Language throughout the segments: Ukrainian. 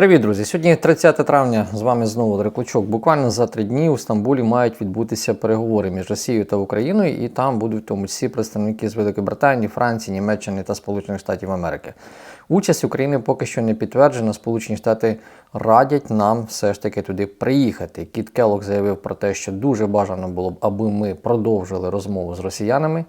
Привіт, друзі! Сьогодні 30 травня. З вами знову Дреклучок. Буквально за три дні у Стамбулі мають відбутися переговори між Росією та Україною, і там будуть тому числі представники з Великої Британії, Франції, Німеччини та Сполучених Штатів Америки. Участь України поки що не підтверджена. Сполучені Штати радять нам все ж таки туди приїхати. Кіт Келок заявив про те, що дуже бажано було б, аби ми продовжили розмову з росіянами.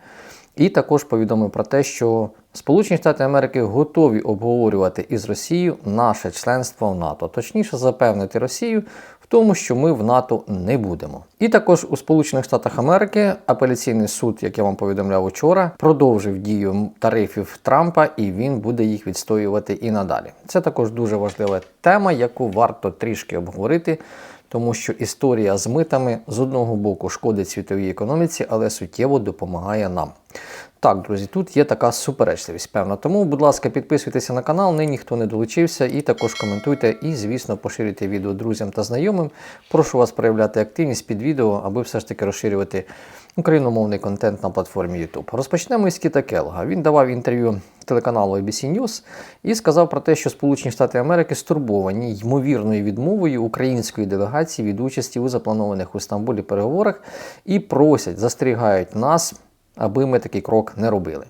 І також повідомив про те, що Сполучені Штати Америки готові обговорювати із Росією наше членство в НАТО, точніше запевнити Росію тому, що ми в НАТО не будемо. І також у Сполучених Штатах Америки апеляційний суд, як я вам повідомляв учора, продовжив дію тарифів Трампа, і він буде їх відстоювати і надалі. Це також дуже важлива тема, яку варто трішки обговорити. Тому що історія з митами з одного боку шкодить світовій економіці, але суттєво допомагає нам. Так, друзі, тут є така суперечливість, певно. Тому, будь ласка, підписуйтеся на канал, нині ніхто не долучився, і також коментуйте і, звісно, поширюйте відео друзям та знайомим. Прошу вас проявляти активність під відео, аби все ж таки розширювати україномовний контент на платформі YouTube. Розпочнемо із Кіта Келга. Він давав інтерв'ю телеканалу ABC News і сказав про те, що Сполучені Штати Америки стурбовані ймовірною відмовою української делегації від участі у запланованих у Стамбулі переговорах і просять, застерігають нас аби ми такий крок не робили.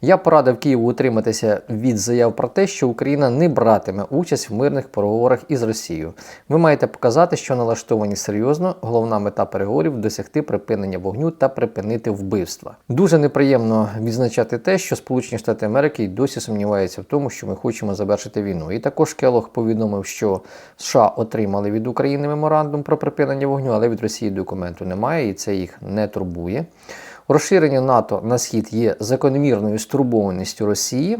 Я порадив Києву утриматися від заяв про те, що Україна не братиме участь в мирних переговорах із Росією. Ви маєте показати, що налаштовані серйозно. Головна мета переговорів досягти припинення вогню та припинити вбивства. Дуже неприємно відзначати те, що Сполучені Штати Америки й досі сумніваються в тому, що ми хочемо завершити війну. І також Келох повідомив, що США отримали від України меморандум про припинення вогню, але від Росії документу немає, і це їх не турбує. Розширення НАТО на схід є закономірною стурбованістю Росії.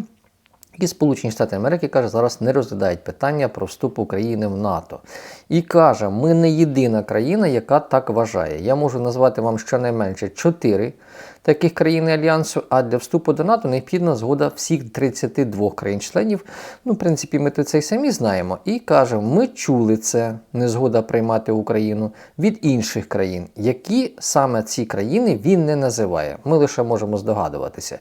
І Сполучені Штати Америки каже, зараз не розглядають питання про вступ України в НАТО. І каже, ми не єдина країна, яка так вважає. Я можу назвати вам щонайменше чотири таких країн Альянсу, а для вступу до НАТО необхідна згода всіх 32 країн-членів. Ну, в принципі, ми це й самі знаємо. І каже, ми чули це, незгода приймати Україну від інших країн, які саме ці країни він не називає. Ми лише можемо здогадуватися.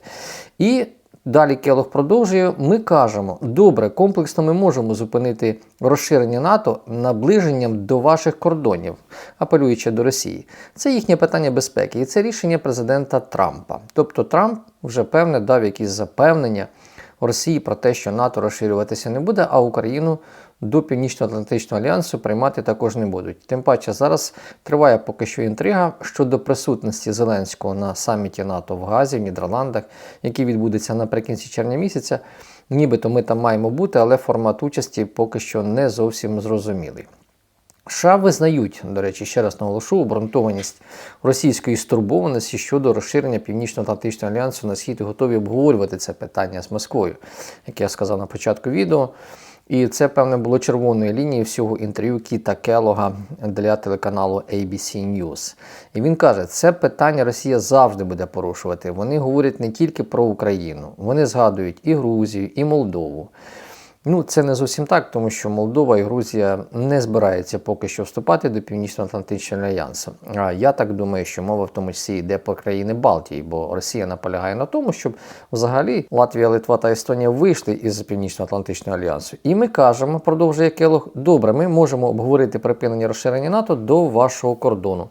І Далі Келох продовжує. Ми кажемо, добре, комплексно ми можемо зупинити розширення НАТО наближенням до ваших кордонів, апелюючи до Росії. Це їхнє питання безпеки, і це рішення президента Трампа. Тобто Трамп вже певне дав якісь запевнення Росії про те, що НАТО розширюватися не буде, а Україну до Північно-Атлантичного альянсу приймати також не будуть. Тим паче зараз триває поки що інтрига щодо присутності Зеленського на саміті НАТО в Газі, в Нідерландах, який відбудеться наприкінці червня місяця. Нібито ми там маємо бути, але формат участі поки що не зовсім зрозумілий. США визнають, до речі, ще раз наголошу, обґрунтованість російської стурбованості щодо розширення Північно-Атлантичного альянсу на схід і готові обговорювати це питання з Москвою, як я сказав на початку відео. І це, певне, було червоною лінією всього інтерв'ю Кіта Келога для телеканалу ABC News. І він каже, це питання Росія завжди буде порушувати. Вони говорять не тільки про Україну, вони згадують і Грузію, і Молдову. Ну, це не зовсім так, тому що Молдова і Грузія не збираються поки що вступати до Північно-Атлантичного альянсу. А я так думаю, що мова в тому числі йде про країни Балтії, бо Росія наполягає на тому, щоб взагалі Латвія, Литва та Естонія вийшли із Північно-Атлантичного альянсу. І ми кажемо, продовжує Келох, добре, ми можемо обговорити припинення розширення НАТО до вашого кордону.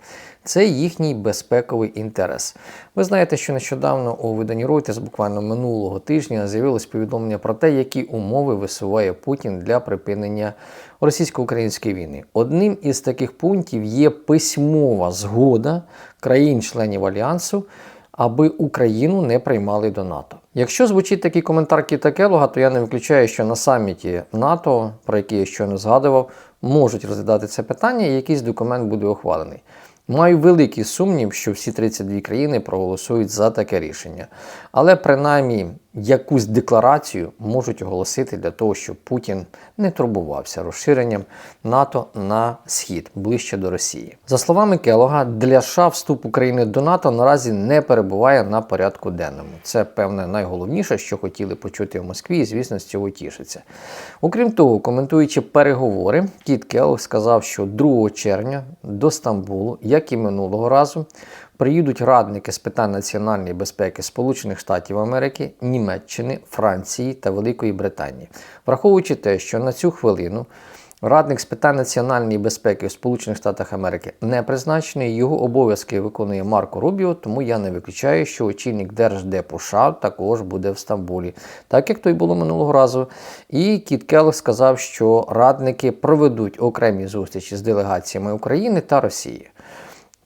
Це їхній безпековий інтерес. Ви знаєте, що нещодавно у виданні Reuters, буквально минулого тижня, з'явилось повідомлення про те, які умови висуває Путін для припинення російсько-української війни. Одним із таких пунктів є письмова згода країн-членів альянсу. Аби Україну не приймали до НАТО. Якщо звучить такий коментар Кіта Келога, то я не виключаю, що на саміті НАТО, про який я щойно згадував, можуть розглядати це питання, і якийсь документ буде ухвалений. Маю великий сумнів, що всі 32 країни проголосують за таке рішення. Але принаймні якусь декларацію можуть оголосити для того, щоб Путін не турбувався розширенням НАТО на схід ближче до Росії. За словами Келога, для США вступ України до НАТО наразі не перебуває на порядку денному. Це певне найголовніше, що хотіли почути в Москві, і звісно з цього тішиться. Окрім того, коментуючи переговори, Кіт Келог сказав, що 2 червня до Стамбулу, як і минулого разу, приїдуть радники з питань національної безпеки Сполучених Штатів Америки, Німеччини, Франції та Великої Британії, враховуючи те, що на цю хвилину. Радник з питань національної безпеки в Сполучених Штатах Америки не призначений. Його обов'язки виконує Марко Рубіо, тому я не виключаю, що очільник Держдепу США також буде в Стамбулі, так як то й було минулого разу. І Кіт Келлог сказав, що радники проведуть окремі зустрічі з делегаціями України та Росії.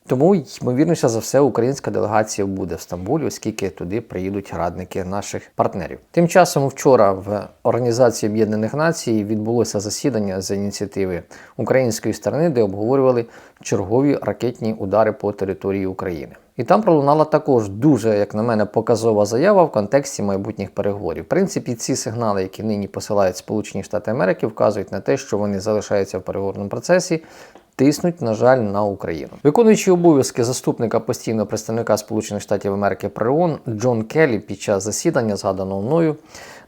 Тому, ймовірніше за все, українська делегація буде в Стамбулі, оскільки туди приїдуть радники наших партнерів. Тим часом вчора в Організації Об'єднаних Націй відбулося засідання за ініціативи української сторони, де обговорювали чергові ракетні удари по території України. І там пролунала також дуже, як на мене, показова заява в контексті майбутніх переговорів. В принципі, ці сигнали, які нині посилають Сполучені Штати Америки, вказують на те, що вони залишаються в переговорному процесі тиснуть, на жаль, на Україну. Виконуючий обов'язки заступника постійного представника Сполучених Штатів Америки при ООН Джон Келлі під час засідання, згаданого мною,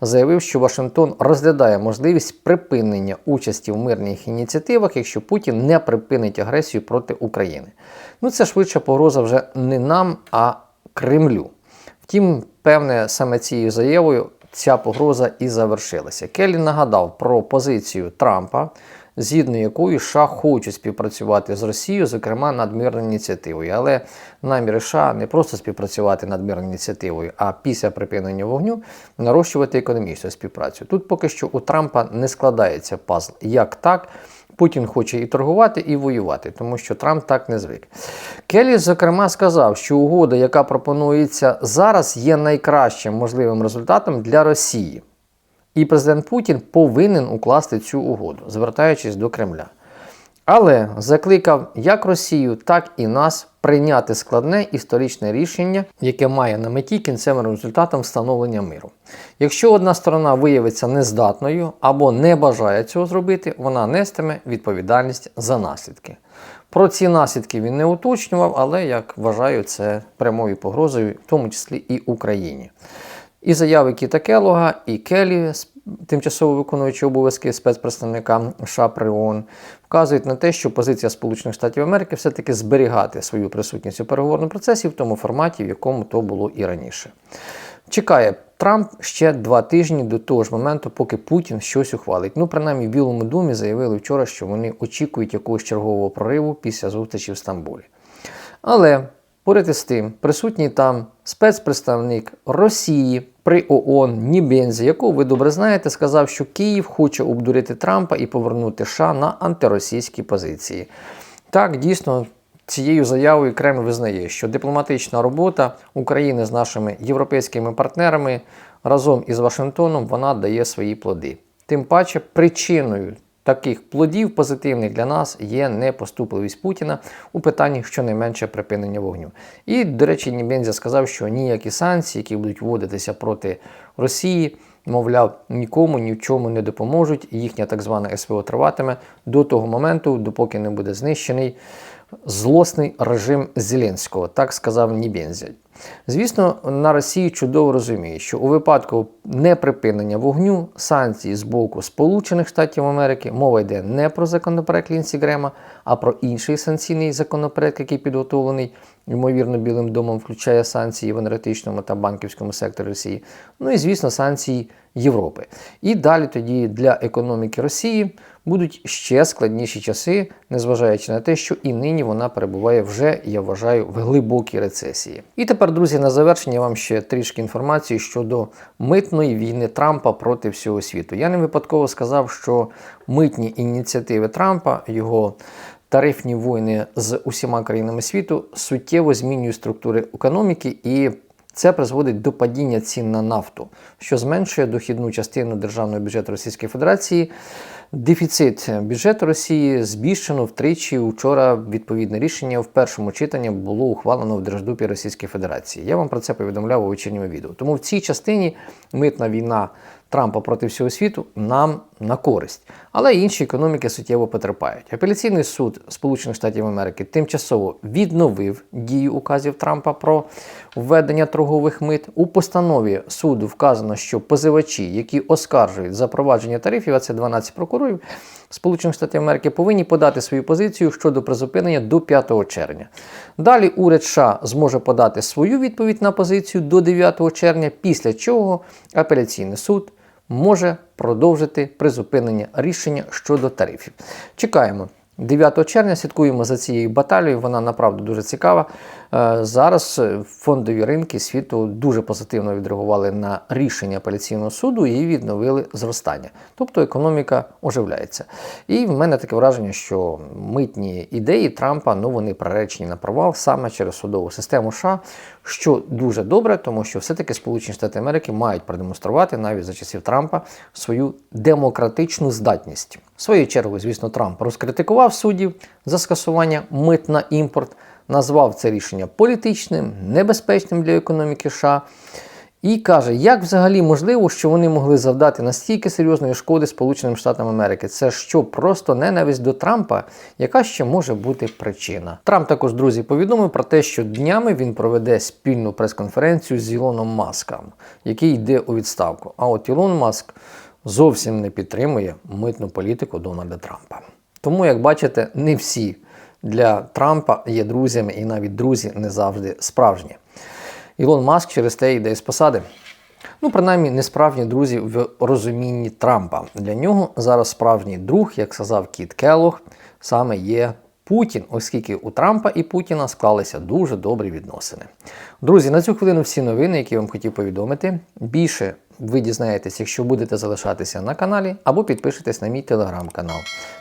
заявив, що Вашингтон розглядає можливість припинення участі в мирних ініціативах, якщо Путін не припинить агресію проти України. Ну це швидше погроза вже не нам, а Кремлю. Втім, певне, саме цією заявою ця погроза і завершилася. Келлі нагадав про позицію Трампа, згідно якої США хочуть співпрацювати з Росією, зокрема над мирною ініціативою. Але наміри США не просто співпрацювати над мирною ініціативою, а після припинення вогню нарощувати економічну співпрацю. Тут поки що у Трампа не складається пазл. Як так? Путін хоче і торгувати, і воювати, тому що Трамп так не звик. Келлі, зокрема, сказав, що угода, яка пропонується зараз, є найкращим можливим результатом для Росії. І президент Путін повинен укласти цю угоду, звертаючись до Кремля. Але закликав як Росію, так і нас прийняти складне історичне рішення, яке має на меті кінцевим результатом встановлення миру. Якщо одна сторона виявиться нездатною або не бажає цього зробити, вона нестиме відповідальність за наслідки. Про ці наслідки він не уточнював, але як вважаю, це прямою погрозою, в тому числі і Україні. І заяви Кіта Келога, і Келі, тимчасово виконуючи обов'язки спецпредставника США ООН, вказують на те, що позиція Сполучених Штатів Америки все-таки зберігати свою присутність у переговорному процесі в тому форматі, в якому то було і раніше. Чекає Трамп ще два тижні до того ж моменту, поки Путін щось ухвалить. Ну, принаймні, в Білому домі заявили вчора, що вони очікують якогось чергового прориву після зустрічі в Стамбулі. Але поряд із тим, присутній там спецпредставник Росії при ООН Нібензі, якого ви добре знаєте, сказав, що Київ хоче обдурити Трампа і повернути США на антиросійські позиції. Так, дійсно. Цією заявою Кремль визнає, що дипломатична робота України з нашими європейськими партнерами разом із Вашингтоном вона дає свої плоди. Тим паче, причиною таких плодів позитивних для нас є непоступливість Путіна у питанні щонайменше припинення вогню. І, до речі, Нібензя сказав, що ніякі санкції, які будуть вводитися проти Росії, мовляв, нікому ні в чому не допоможуть, їхня так звана СВО триватиме до того моменту, допоки не буде знищений злосний режим Зеленського, так сказав Нібензя. Звісно, на Росії чудово розуміє, що у випадку неприпинення вогню санкцій з боку Сполучених Штатів Америки мова йде не про законопроект Лінсі Грема, а про інший санкційний законопроект, який підготовлений, ймовірно, Білим домом, включає санкції в енергетичному та банківському секторі Росії. Ну і звісно, санкції Європи. І далі тоді для економіки Росії будуть ще складніші часи, незважаючи на те, що і нині вона перебуває вже, я вважаю, в глибокій рецесії. І тепер, друзі, на завершення вам ще трішки інформації щодо митної війни Трампа проти всього світу. Я не випадково сказав, що митні ініціативи Трампа, його тарифні війни з усіма країнами світу суттєво змінюють структури економіки і це призводить до падіння цін на нафту, що зменшує дохідну частину державного бюджету Російської Федерації. Дефіцит бюджету Росії збільшено втричі. Учора відповідне рішення в першому читанні було ухвалено в Держдупі Російської Федерації. Я вам про це повідомляв у вечірньому відео. Тому в цій частині митна війна Трампа проти всього світу нам на користь. Але інші економіки суттєво потерпають. Апеляційний суд Сполучених Штатів Америки тимчасово відновив дію указів Трампа про введення торгових мит. У постанові суду вказано, що позивачі, які оскаржують запровадження тарифів, а це 12 прокурорів Сполучених Штатів Америки, повинні подати свою позицію щодо призупинення до 5 червня. Далі уряд США зможе подати свою відповідь на позицію до 9 червня, після чого апеляційний суд може продовжити призупинення рішення щодо тарифів. Чекаємо. 9 червня слідкуємо за цією баталією, вона направду дуже цікава. Е, Зараз е, фондові ринки світу дуже позитивно відреагували на рішення апеляційного суду і відновили зростання. Тобто економіка оживляється. І в мене таке враження, що митні ідеї Трампа ну вони приречені на провал саме через судову систему США, що дуже добре, тому що все-таки Сполучені Штати Америки мають продемонструвати навіть за часів Трампа свою демократичну здатність. В свою чергу, звісно, Трамп розкритикував суддів за скасування мит на імпорт, назвав це рішення політичним, небезпечним для економіки США. І каже, як взагалі можливо, що вони могли завдати настільки серйозної шкоди Сполученим Штатам Америки? Це що просто ненависть до Трампа, яка ще може бути причина? Трамп також, друзі, повідомив про те, що днями він проведе спільну прес-конференцію з Ілоном Маском, який йде у відставку. А от Ілон Маск зовсім не підтримує митну політику Дональда Трампа. Тому, як бачите, не всі для Трампа є друзями, і навіть друзі не завжди справжні. Ілон Маск через те йде з посади. Ну, принаймні, не справжні друзі в розумінні Трампа. Для нього зараз справжній друг, як сказав Кіт Келлог, саме є Путін, оскільки у Трампа і Путіна склалися дуже добрі відносини. Друзі, на цю хвилину всі новини, які я вам хотів повідомити. Більше ви дізнаєтесь, якщо будете залишатися на каналі, або підпишетесь на мій телеграм-канал.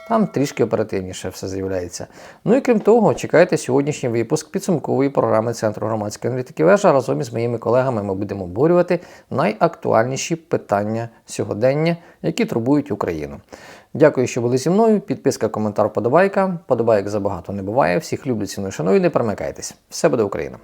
Там трішки оперативніше все з'являється. Ну і крім того, чекайте сьогоднішній випуск підсумкової програми Центру громадської аналітики вежа. Разом із моїми колегами ми будемо обговорювати найактуальніші питання сьогодення, які турбують Україну. Дякую, що були зі мною. Підписка, коментар, подобайка. Подобайок забагато не буває. Всіх люблю, ціную, шаную, не перемикайтесь. Все буде Україна!